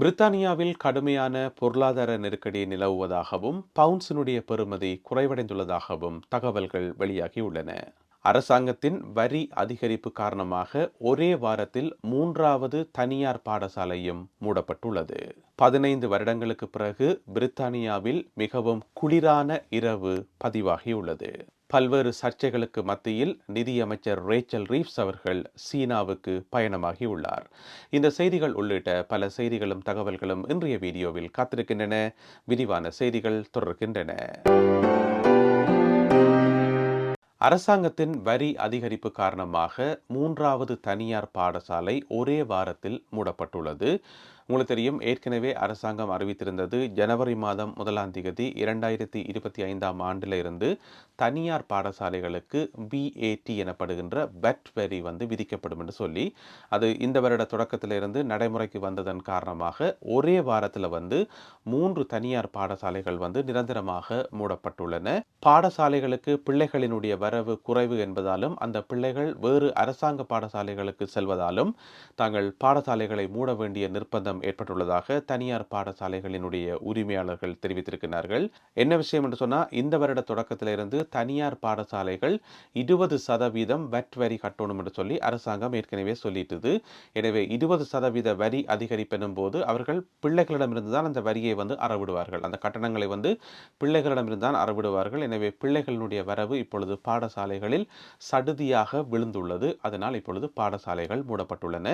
பிரித்தானியாவில் கடுமையான பொருளாதார நெருக்கடி நிலவுவதாகவும் பவுன்ஸினுடைய பெறுமதி குறைவடைந்துள்ளதாகவும் தகவல்கள் வெளியாகியுள்ளன. அரசாங்கத்தின் வரி அதிகரிப்பு காரணமாக ஒரே வாரத்தில் மூன்றாவது தனியார் பாடசாலையும் மூடப்பட்டுள்ளது. பதினைந்து வருடங்களுக்கு பிறகு பிரித்தானியாவில் மிகவும் குளிரான இரவு பதிவாகியுள்ளது. பல்வேறு சர்ச்சைகளுக்கு மத்தியில் நிதியமைச்சர் ரேச்சல் ரீப்ஸ் அவர்கள் சீனாவுக்கு பயணமாகியுள்ளார் இந்த செய்திகள் உள்ளிட்ட பல செய்திகளும் தகவல்களும் இன்றைய வீடியோவில் காத்திருக்கின்றன. விரிவான செய்திகள் தொடர்கின்றன. அரசாங்கத்தின் வரி அதிகரிப்பு காரணமாக மூன்றாவது தனியார் பாடசாலை ஒரே வாரத்தில் மூடப்பட்டுள்ளது. உங்களுக்கு தெரியும் ஏற்கனவே அரசாங்கம் அறிவித்திருந்தது ஜனவரி மாதம் முதலாம் தேதி இரண்டாயிரத்தி இருபத்தி ஐந்தாம் ஆண்டில் இருந்து தனியார் பாடசாலைகளுக்கு பிஏடி எனப்படுகின்ற பெட் வரி வந்து விதிக்கப்படும் என்று சொல்லி அது இந்த வருட தொடக்கத்திலிருந்து நடைமுறைக்கு வந்ததன் காரணமாக ஒரே வாரத்தில் வந்து மூன்று தனியார் பாடசாலைகள் வந்து நிரந்தரமாக மூடப்பட்டுள்ளன. பாடசாலைகளுக்கு பிள்ளைகளினுடைய வரவு குறைவு என்பதாலும் அந்த பிள்ளைகள் வேறு அரசாங்க பாடசாலைகளுக்கு செல்வதாலும் தாங்கள் பாடசாலைகளை மூட வேண்டிய நிர்பந்தம் ஏற்பட்டுள்ளதாக தனியார் பாடசாலைகளினுடைய உரிமையாளர்கள் தெரிவித்திருக்கிறார்கள். என்ன விஷயம் என்று சொன்னால் இந்த வருட தொடக்கத்திலிருந்து தனியார் பாடசாலைகள் இருபது சதவீதம் வெட் வரி கட்டணும் என்று சொல்லி அரசாங்கம் ஏற்கனவே சொல்லிட்டது. எனவே இருபது சதவீத வரி அதிகரிப்பெனும் போது அவர்கள் பிள்ளைகளிடமிருந்து தான் அந்த வரியை வந்து அறவிடுவார்கள். அந்த கட்டணங்களை வந்து பிள்ளைகளிடமிருந்து தான் அறவிடுவார்கள். எனவே பிள்ளைகளினுடைய வரவு இப்பொழுது பாடசாலைகளில் சடுதியாக விழுந்துள்ளது. அதனால் இப்பொழுது பாடசாலைகள் மூடப்பட்டுள்ளன.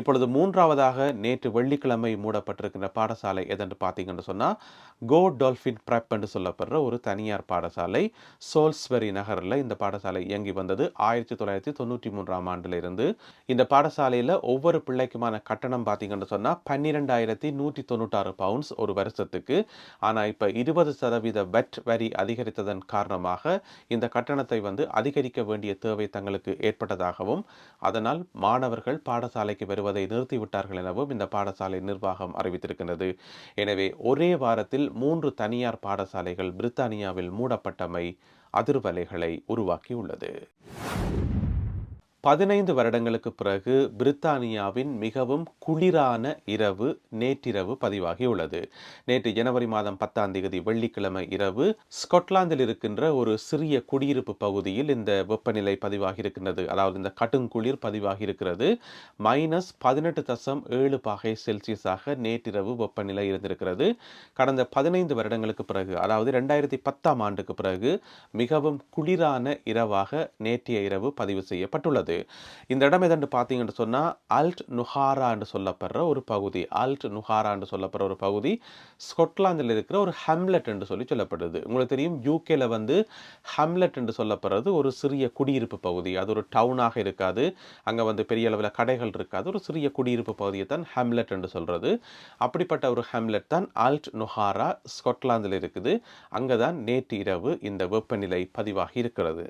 இப்பொழுது மூன்றாவதாக நேற்று வெள்ளி வெள்ளிக்கிழமை மூடப்பட்டிருக்கிற பாடசாலை எதென்று பார்த்தீங்கன்னு சொன்னால் கோ டால்ஃபின் ப்ரெப் என்று சொல்லப்படுற ஒரு தனியார் பாடசாலை சோல்ஸ்வெரி நகரில் இந்த பாடசாலை இயங்கி வந்தது. ஆயிரத்தி தொள்ளாயிரத்தி தொண்ணூற்றி மூன்றாம் ஆண்டிலிருந்து. இந்த பாடசாலையில் ஒவ்வொரு பிள்ளைக்குமான கட்டணம் பார்த்தீங்கன்னு சொன்னால் பன்னிரெண்டாயிரத்தி நூற்றி தொண்ணூற்றாறு பவுண்ட்ஸ் ஒரு வருஷத்துக்கு. ஆனால் இப்போ இருபது சதவீத வெட் வரி அதிகரித்ததன் காரணமாக இந்த கட்டணத்தை வந்து அதிகரிக்க வேண்டிய தேவை தங்களுக்கு ஏற்பட்டதாகவும் அதனால் மாணவர்கள் பாடசாலைக்கு வருவதை நிறுத்திவிட்டார்கள் எனவும் இந்த பாடசாலை நிர்வாகம் அறிவித்திருக்கின்றது. எனவே ஒரே வாரத்தில் மூன்று தனியார் பாடசாலைகள் பிரித்தானியாவில் மூடப்பட்டமை அதிர்வலைகளை உருவாக்கியுள்ளது. பதினைந்து வருடங்களுக்கு பிறகு பிரித்தானியாவின் மிகவும் குளிரான இரவு நேற்றிரவு பதிவாகியுள்ளது. நேற்று ஜனவரி மாதம் பத்தாம் தேதி வெள்ளிக்கிழமை இரவு ஸ்காட்லாந்தில் இருக்கின்ற ஒரு சிறிய குடியிருப்பு பகுதியில் இந்த வெப்பநிலை பதிவாகியிருக்கின்றது. அதாவது இந்த கட்டுங்குளிர் பதிவாகியிருக்கிறது. மைனஸ் பதினெட்டு தசம் ஏழு பாகை செல்சியஸாக நேற்றிரவு வெப்பநிலை இருந்திருக்கிறது. கடந்த பதினைந்து வருடங்களுக்கு பிறகு அதாவது ரெண்டாயிரத்தி பத்தாம் ஆண்டுக்கு பிறகு மிகவும் குளிரான இரவாக நேற்றைய இரவு பதிவு செய்யப்பட்டுள்ளது. இந்த இடம் எதென்று பார்த்தீங்கன்னு சொன்னால் அல்ட் நுஹாரா என்று சொல்லப்படுற ஒரு பகுதி. அல்ட் நுஹாரா என்று சொல்லப்படுற ஒரு பகுதி ஸ்கொட்லாந்தில் இருக்கிற ஒரு ஹம்லெட் என்று சொல்லி சொல்லப்படுது. உங்களுக்கு தெரியும் யூகேல வந்து ஹம்லெட் என்று சொல்லப்படுறது ஒரு சிறிய குடியிருப்பு பகுதி. அது ஒரு டவுனாக இருக்காது. அங்கே வந்து பெரிய அளவில் கடைகள் இருக்காது. ஒரு சிறிய குடியிருப்பு பகுதியை தான் ஹம்லெட் என்று சொல்கிறது அப்படிப்பட்ட ஒரு ஹம்லெட் தான் அல்ட் நுஹாரா ஸ்கொட்லாந்தில் இருக்குது. அங்கே தான் நேற்று இரவு இந்த வெப்பநிலை பதிவாகி இருக்கிறது.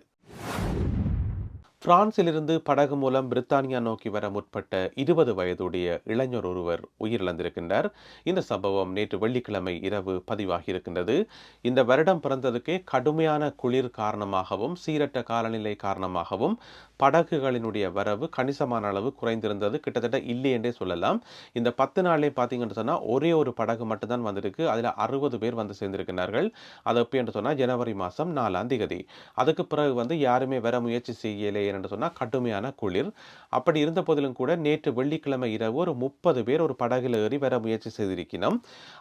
பிரான்சிலிருந்து படகு மூலம் பிரித்தானியா நோக்கி வர முற்பட்ட இருபது வயதுடைய இளைஞர் ஒருவர் உயிரிழந்திருக்கின்றார். இந்த சம்பவம் நேற்று வெள்ளிக்கிழமை இரவு பதிவாகி இருக்கின்றது இந்த வருடம் பிறந்ததுக்கே கடுமையான குளிர் காரணமாகவும் சீரற்ற காலநிலை காரணமாகவும் படகுகளினுடைய வரவு கணிசமான அளவு குறைந்திருந்தது. கிட்டத்தட்ட இல்லை என்றே சொல்லலாம். இந்த பத்து நாளே பார்த்தீங்கன்னு சொன்னால் ஒரே ஒரு படகு மட்டும்தான் வந்திருக்கு. அதில் அறுபது பேர் வந்து சேர்ந்திருக்கிறார்கள். அது எப்போ என்று சொன்னால் ஜனவரி மாதம் நாலாம் திகதி அதுக்கு பிறகு வந்து யாருமே வர முயற்சி செய்யலை என்று சொன்னால் கடுமையான குளிர். அப்படி இருந்த போதிலும் கூட நேற்று வெள்ளிக்கிழமை இரவு ஒரு முப்பது பேர் ஒரு படகுல ஏறி வர முயற்சி செய்திருக்கணும்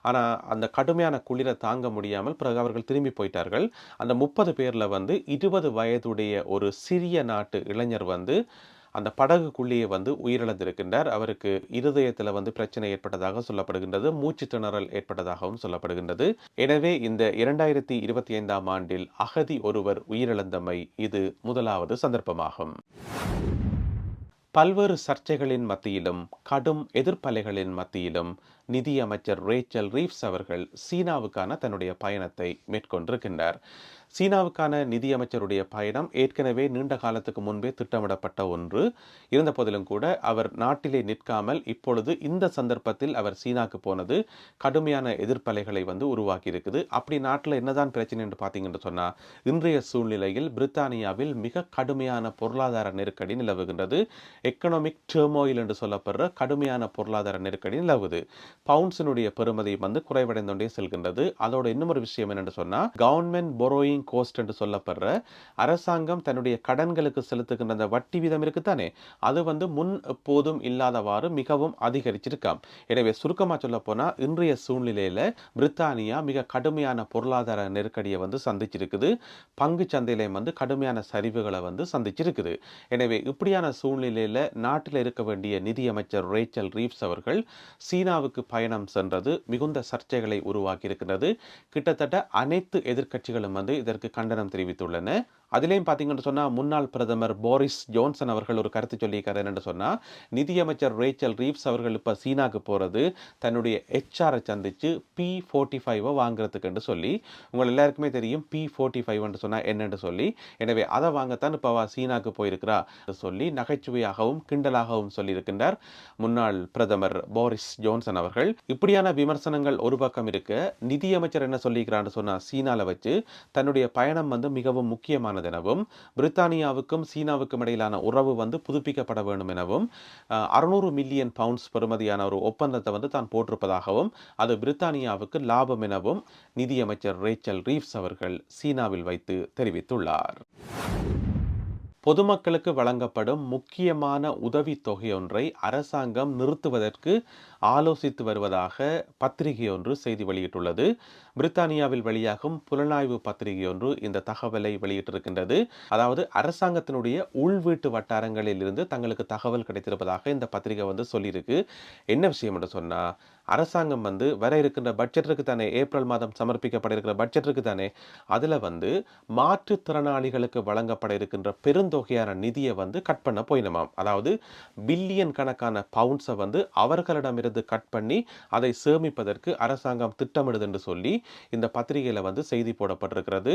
ஆனால் அந்த கடுமையான குளிரை தாங்க முடியாமல் பிறகு அவர்கள் திரும்பி போயிட்டார்கள். அந்த முப்பது பேரில் வந்து இருபது வயதுடைய ஒரு சிறிய நாட்டு இளைஞர் இளைஞர் வந்து அந்த படகுக்குள்ளேயே வந்து உயிரிழந்திருக்கின்றார். அவருக்கு இருதயத்தில் வந்து பிரச்சனை ஏற்பட்டதாக சொல்லப்படுகின்றது. மூச்சு திணறல் ஏற்பட்டதாகவும் சொல்லப்படுகின்றது. எனவே இந்த இரண்டாயிரத்தி இருபத்தி ஐந்தாம் ஆண்டில் அகதி ஒருவர் உயிரிழந்தமை இது முதலாவது சந்தர்ப்பமாகும். பல்வேறு சர்ச்சைகளின் மத்தியிலும் கடும் எதிர்ப்பலைகளின் மத்தியிலும் நிதியமைச்சர் ரேச்சல் ரீவ்ஸ் அவர்கள் சீனாவுக்கான தன்னுடைய பயணத்தை மேற்கொண்டிருக்கின்றார். சீனாவுக்கான நிதியமைச்சருடைய பயணம் ஏற்கனவே நீண்ட காலத்துக்கு முன்பே திட்டமிடப்பட்ட ஒன்று. இருந்த போதிலும் கூட அவர் நாட்டிலே நிற்காமல் இப்பொழுது இந்த சந்தர்ப்பத்தில் அவர் சீனாவுக்கு போனது கடுமையான எதிர்ப்பலைகளை வந்து உருவாக்கி இருக்குது அப்படி நாட்டில் என்னதான் பிரச்சனை என்று பார்த்தீங்கன்னு சொன்னால் இன்றைய சூழ்நிலையில் பிரித்தானியாவில் மிக கடுமையான பொருளாதார நெருக்கடி நிலவுகின்றது. எக்கனாமிக் டெர்மோயில் என்று சொல்லப்படுற கடுமையான பொருளாதார நெருக்கடி நிலவுது. பவுன்ஸினுடைய பெருமதி வந்து குறைவடைந்தோண்டே செல்கின்றது. அதோட இன்னொரு விஷயம் என்னென்னு சொன்னால் கவர்மெண்ட் பொரோயிங் கோஸ்ட் என்று சொல்லப்படுற அரசாங்கம் தன்னுடைய கடன்களுக்கு செலுத்துகின்ற அந்த வட்டி வீதம் இருக்குத்தானே? அது வந்து முன் எப்போதும் இல்லாதவாறு மிகவும் அதிகரிச்சிருக்காம். எனவே சுருக்கமாக சொல்ல போனால் இன்றைய சூழ்நிலையில் பிரித்தானியா மிக கடுமையான பொருளாதார நெருக்கடியை வந்து சந்திச்சிருக்குது. பங்கு சந்தையிலையும் வந்து கடுமையான சரிவுகளை வந்து சந்திச்சிருக்குது. எனவே இப்படியான சூழ்நிலையில் நாட்டில் இருக்க வேண்டிய நிதியமைச்சர் ரேச்சல் ரீவ்ஸ் அவர்கள் சீனாவுக்கு பயணம் சென்றது மிகுந்த சர்ச்சைகளை உருவாக்கியிருக்கின்றது. கிட்டத்தட்ட அனைத்து எதிர்க்கட்சிகளும் வந்து இதற்கு கண்டனம் தெரிவித்துள்ளன. அதிலேயும் பார்த்தீங்கன்னு சொன்னால் முன்னாள் பிரதமர் போரிஸ் ஜோன்சன் அவர்கள் ஒரு கருத்து சொல்லியிருக்காரு என்னென்னு சொன்னால் நிதியமைச்சர் ரேச்சல் ரீவ்ஸ் அவர்கள் இப்போ சீனாவுக்கு போகிறது தன்னுடைய ஹெச்ஆரை சந்தித்து பி ஃபோர்ட்டி ஃபைவை வாங்குறதுக்குன்னு சொல்லி உங்கள் எல்லாருக்குமே தெரியும் பி ஃபோர்ட்டி ஃபைவ்னு சொன்னால் என்னென்னு சொல்லி எனவே அதை வாங்கத்தான் இப்போ சீனாவுக்கு சீனாக்கு போயிருக்கிறா சொல்லி நகைச்சுவையாகவும் கிண்டலாகவும் சொல்லியிருக்கின்றார் முன்னாள் பிரதமர் போரிஸ் ஜோன்சன் அவர்கள். இப்படியான விமர்சனங்கள் ஒரு பக்கம் இருக்க. நிதியமைச்சர் என்ன சொல்லியிருக்கிறான்னு சொன்னால் சீனாவில் வச்சு தன்னுடைய பயணம் வந்து மிகவும் முக்கியமான முக்கியமானது எனவும் பிரித்தானியாவுக்கும் சீனாவுக்கும் இடையிலான உறவு வந்து புதுப்பிக்கப்பட வேண்டும் எனவும் அறுநூறு மில்லியன் பவுண்ட்ஸ் பெறுமதியான ஒரு ஒப்பந்தத்தை வந்து தான் போட்டிருப்பதாகவும் அது பிரித்தானியாவுக்கு லாபம் எனவும் நிதியமைச்சர் ரேச்சல் ரீவ்ஸ் அவர்கள் சீனாவில் வைத்து தெரிவித்துள்ளார். பொதுமக்களுக்கு வழங்கப்படும் முக்கியமான உதவி தொகை ஒன்றை அரசாங்கம் நிறுத்துவதற்கு ஆலோசித்து வருவதாக பத்திரிகை ஒன்று செய்தி வெளியிட்டுள்ளது. பிரித்தானியாவில் வெளியாகும் புலனாய்வு பத்திரிகை ஒன்று இந்த தகவலை வெளியிட்டிருக்கின்றது. அதாவது அரசாங்கத்தினுடைய உள்வீட்டு வட்டாரங்களில் இருந்து தங்களுக்கு தகவல் கிடைத்திருப்பதாக இந்த பத்திரிகை வந்து சொல்லியிருக்கு. என்ன விஷயம் என்று சொன்னால் அரசாங்கம் வந்து வர இருக்கின்ற பட்ஜெட்டிற்கு தானே ஏப்ரல் மாதம் சமர்ப்பிக்கப்பட இருக்கிற பட்ஜெட்டிற்கு தானே அதில் வந்து மாற்றுத்திறனாளிகளுக்கு வழங்கப்பட இருக்கின்ற பெருந்தொகையான நிதியை வந்து கட் பண்ண போயினமாம். அதாவது பில்லியன் கணக்கான பவுண்ட்ஸை வந்து அவர்களிடம் இருந்து கட் பண்ணி அதை சேமிப்பதற்கு அரசாங்கம் திட்டமிடுது என்று சொல்லி இந்த பத்திரிகையில் வந்து செய்தி போடப்பட்டிருக்கிறது.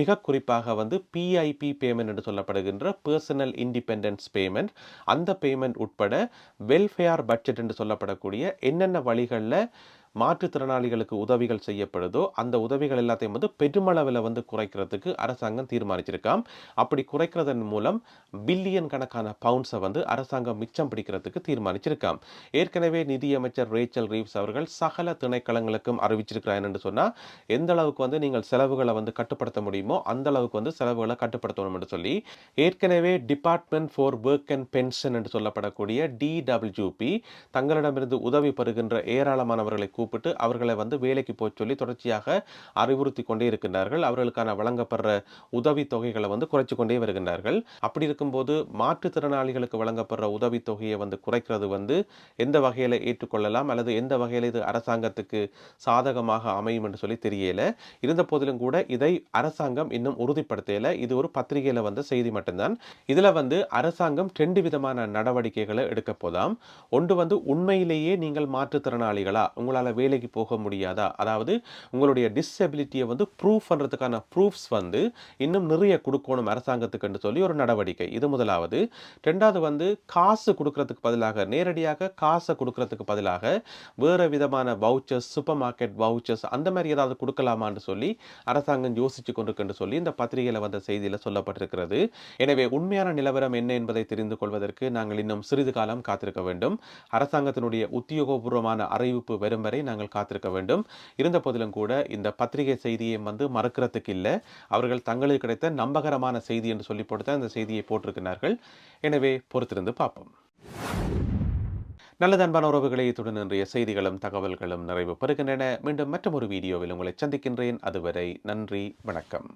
மிக குறிப்பாக வந்து பிஐபி பேமெண்ட் என்று சொல்லப்படுகின்ற பர்சனல் இண்டிபெண்டன்ஸ் பேமெண்ட் அந்த பேமெண்ட் உட்பட வெல்ஃபேர் பட்ஜெட் என்று சொல்லப்படக்கூடிய என்னென்ன வழிகளில் மாற்றுத்திறனாளிகளுக்கு உதவிகள் செய்யப்படுதோ அந்த உதவிகள் எல்லாத்தையும் வந்து பெருமளவில் வந்து குறைக்கிறதுக்கு அரசாங்கம் தீர்மானிச்சிருக்காம். அப்படி குறைக்கிறதன் மூலம் பில்லியன் கணக்கான பவுண்ட்ஸை வந்து அரசாங்கம் மிச்சம் பிடிக்கிறதுக்கு தீர்மானிச்சிருக்காம். ஏற்கனவே நிதியமைச்சர் ரேச்சல் ரீவ்ஸ் அவர்கள் சகல திணைக்களங்களுக்கும் அறிவிச்சிருக்கிறார் என்று சொன்னால் எந்த அளவுக்கு வந்து நீங்கள் செலவுகளை வந்து கட்டுப்படுத்த முடியுமோ அந்த அளவுக்கு வந்து செலவுகளை கட்டுப்படுத்தணும் என்று சொல்லி ஏற்கனவே department for work and pension என்று சொல்லப்படக்கூடிய டிடபிள்யூபி தங்களிடமிருந்து உதவி பெறுகின்ற ஏராளமானவர்களை கூப்பிட்டு அவர்களை வந்து வேலைக்கு போய் சொல்லி தொடர்ச்சியாக அறிவுறுத்தி கொண்டே இருக்கின்றார்கள். அவர்களுக்கான வழங்கப்படுற உதவி தொகைகளை வந்து குறைச்சு கொண்டே வருகின்றார்கள். அப்படி இருக்கும்போது மாற்றுத்திறனாளிகளுக்கு வழங்கப்படுற உதவி தொகையை வந்து குறைக்கிறது வந்து எந்த வகையில் ஏற்றுக்கொள்ளலாம் அல்லது எந்த வகையில் இது அரசாங்கத்துக்கு சாதகமாக அமையும் என்று சொல்லி தெரியல. இருந்த போதிலும் கூட இதை அரசாங்கம் இன்னும் உறுதிப்படுத்தல. இது ஒரு பத்திரிகையில் வந்த செய்தி மட்டும்தான். இதில் வந்து அரசாங்கம் ரெண்டு விதமான நடவடிக்கைகளை எடுக்க போதாம். ஒன்று வந்து உண்மையிலேயே நீங்கள் மாற்றுத்திறனாளிகளா? உங்களால் வேலைக்கு போக முடியாதா? அதாவது உங்களுடைய டிசபிலிட்டியை வந்து ப்ரூஃப் பண்ணுறதுக்கான ப்ரூஃப்ஸ் வந்து இன்னும் நிறைய கொடுக்கணும் அரசாங்கத்துக்குன்னு சொல்லி ஒரு நடவடிக்கை. இது முதலாவது. ரெண்டாவது வந்து காசு கொடுக்கறதுக்கு பதிலாக நேரடியாக காசை கொடுக்கறதுக்கு பதிலாக வேறு விதமான வவுச்சர்ஸ் சூப்பர் மார்க்கெட் வவுச்சர்ஸ் அந்த மாதிரி ஏதாவது கொடுக்கலாமான்னு சொல்லி அரசாங்கம் யோசிச்சு கொண்டிருக்குன்னு சொல்லி இந்த பத்திரிகையில் வந்த செய்தியில் சொல்லப்பட்டிருக்கிறது. எனவே உண்மையான நிலவரம் என்ன என்பதை தெரிந்து கொள்வதற்கு நாங்கள் இன்னும் சிறிது காலம் காத்திருக்க வேண்டும். அரசாங்கத்தினுடைய உத்தியோகபூர்வமான அறிவிப்பு வரும் வரை நாங்கள் காத்திருக்க வேண்டும். இருந்த போதிலும் கூட இந்த பத்திரிகை செய்தியை வந்து மறக்கிறதுக்கு இல்லை. அவர்கள் தங்களுக்கு கிடைத்த நம்பகரமான செய்தி என்று சொல்லி போட்டு இந்த செய்தியை போட்டிருக்கிறார்கள். எனவே பொறுத்திருந்து பார்ப்போம். நல்ல அன்பான உறவுகளை இத்துடன் இன்றைய செய்திகளும் தகவல்களும் நிறைவு பெறுகின்றன. மீண்டும் மற்றொரு வீடியோவில் உங்களை சந்திக்கின்றேன். அதுவரை நன்றி வணக்கம்.